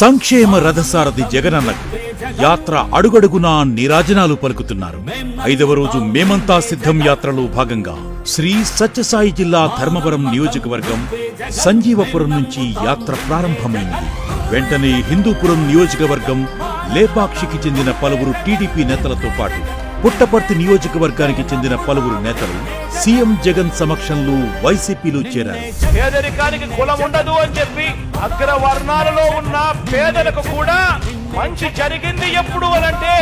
సంక్షేమ రథసారథి జగనన్నకు యాత్ర అడుగడుగునా నీరాజనాలు పలుకుతున్నారు. ఐదవ రోజు మేమంతా సిద్ధం యాత్రలో భాగంగా శ్రీ సత్యసాయి జిల్లా ధర్మవరం నియోజకవర్గం సంజీవపురం నుంచి యాత్ర ప్రారంభమైంది. వెంటనే హిందూపురం నియోజకవర్గం లేపాక్షికి చెందిన పలువురు టీడీపీ నేతలతో పాటు పుట్టపర్తి నియోజకవర్గానికి చెందిన పలువురు నేతలు సీఎం జగన్ సమక్షంలో వైసీపీలో చేరారు. పేదరికానికి కులం ఉండదు అని చెప్పి వర్ణాలలో ఉన్న పేదలకు కూడా మంచి జరిగింది ఎప్పుడు అనంటే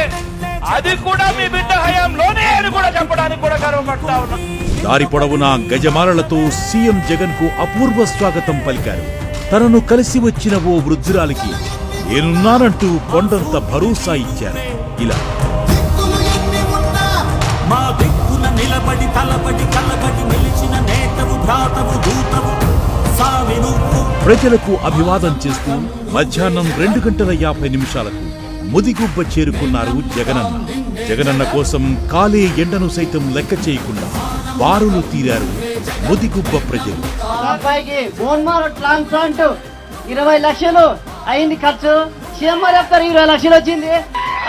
అది కూడా మీ బిడ్డ హయాంలోనే అని కూడా చెప్పడానికి కూడా గర్వపడతా ఉన్నా. దారి పొడవునా గజమాలలతో సీఎం జగన్కు అపూర్వ స్వాగతం పలికారు. తనను కలిసి వచ్చిన ఓ వృద్ధురాలికి నేనున్నానంటూ కొండంత భరోసా ఇచ్చారు. ఇలా. మా దిక్కున నిలబడి తలబడి కలబడి ప్రజలకు అభివాదం చేస్తూ మధ్యాహ్నం రెండు గంటల యాభై నిమిషాలకు ముదిగుబ్బ చేరుకున్నారు జగనన్న. జగనన్న కోసం కాలే ఎండను సైతం లెక్క చేయకుండా బారులు తీరారు ముదిగుబ్బ ప్రజలు. ట్రాన్స్ప్లాంట్ ఇరవై లక్షలు అయింది ఖర్చు. సీఎం ఇరవై లక్షలు వచ్చింది.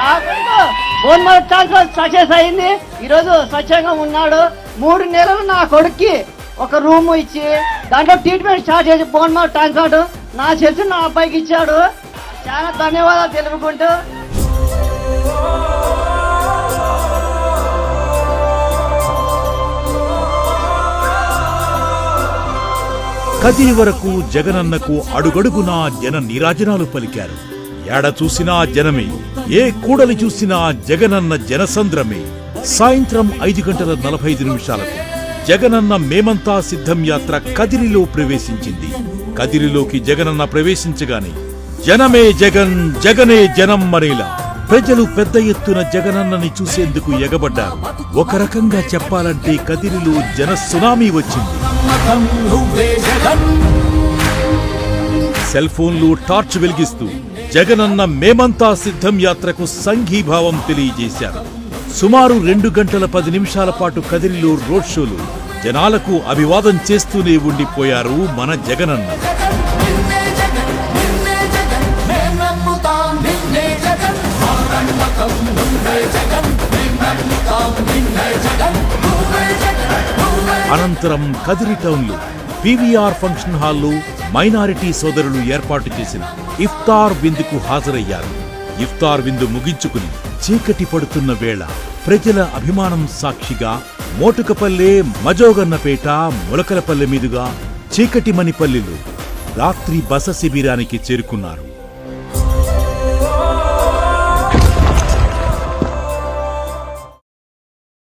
ఆ కొడుకు సక్సెస్ అయింది. ఈరోజు స్వచ్ఛంగా ఉన్నాడు. మూడు నెలలు నా కొడుక్కి ఒక రూమ్ ఇచ్చి దాంట్లో ట్రీట్మెంట్ స్టార్ట్ చేసి బోన్ మా ట్రాన్స్ప్లాంట్ నా చేసి నా అబ్బాయికి ఇచ్చాడు. చాలా ధన్యవాదాలు తెలుపుకుంటూ. కదిరి వరకు జగనన్నకు అడుగడుగునా జన నీరాజనాలు పలికారు. ఏడ చూసినా జనమే ఏ కూడలి చూసినా జగనన్న జనసంద్రమే. సాయంత్రం ఐదు గంటల నలభై ఐదు నిమిషాలకు జగనన్న మేమంతా సిద్ధం యాత్ర కదిరిలో ప్రవేశించింది. కదిరిలోకి జగనన్న ప్రవేశించగానే జనమే జగన్ జగనే జనం మరేలా ప్రజలు పెద్ద ఎత్తున జగనన్నని చూసేందుకు ఎగబడ్డారు. ఒక రకంగా చెప్పాలంటే కదిరిలో జన సునామీ వచ్చింది. సెల్ ఫోన్లు టార్చ్ వెలిగిస్తూ జగనన్న మేమంతా సిద్ధం యాత్రకు సంఘీభావం తెలియజేశారు. సుమారు రెండు గంటల పది నిమిషాల పాటు కదిరిలో రోడ్ షోలు జనాలకు అభివాదం చేస్తూనే ఉండిపోయారు మన జగనన్న. అనంతరం కదిరి టౌన్లో పీవీఆర్ ఫంక్షన్ హాల్లో మైనారిటీ సోదరులు ఏర్పాటు చేసిన ఇఫ్తార్ విందుకు హాజరయ్యారు. ఇఫ్తార్ విందు ముగించుకుని చీకటి పడుతున్న వేళ ప్రజల అభిమానం సాక్షిగా మోటుకపల్లె మజోగన్నపేట మొలకలపల్లె మీదుగా చీకటి మణిపల్లిలు రాత్రి బస శిబిరానికి చేరుకున్నారు.